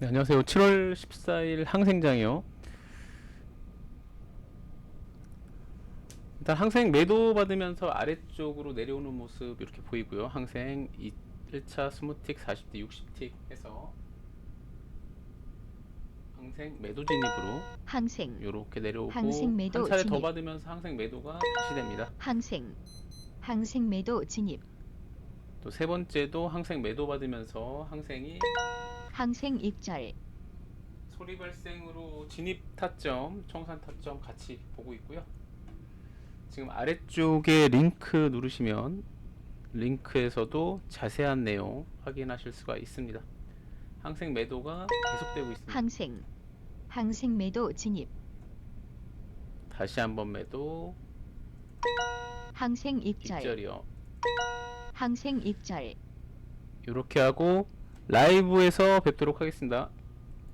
네, 안녕하세요. 7월 14일 항생장이요. 일단 항생 매도 받으면서 아래쪽으로 내려오는 모습 이렇게 보이고요. 항생 1차 스무틱 40대 60틱 해서 항생 매도 진입으로 항생, 이렇게 내려오고 항생 매도 한 차례 더 진입. 받으면서 항생 매도가 다시 됩니다. 항생, 항생 매도 진입, 또 세 번째도 항생 매도 받으면서 항생이 항생 입절, 소리 발생으로 진입 타점, 청산 타점 같이 보고 있고요. 지금 아래쪽에 링크 누르시면 링크에서도 자세한 내용 확인하실 수가 있습니다. 항생 매도가 계속되고 있습니다. 항생, 항생 매도 진입, 다시 한번 매도 항생 입절, 입절이요. 항생 입절, 이렇게 하고 라이브에서 뵙도록 하겠습니다.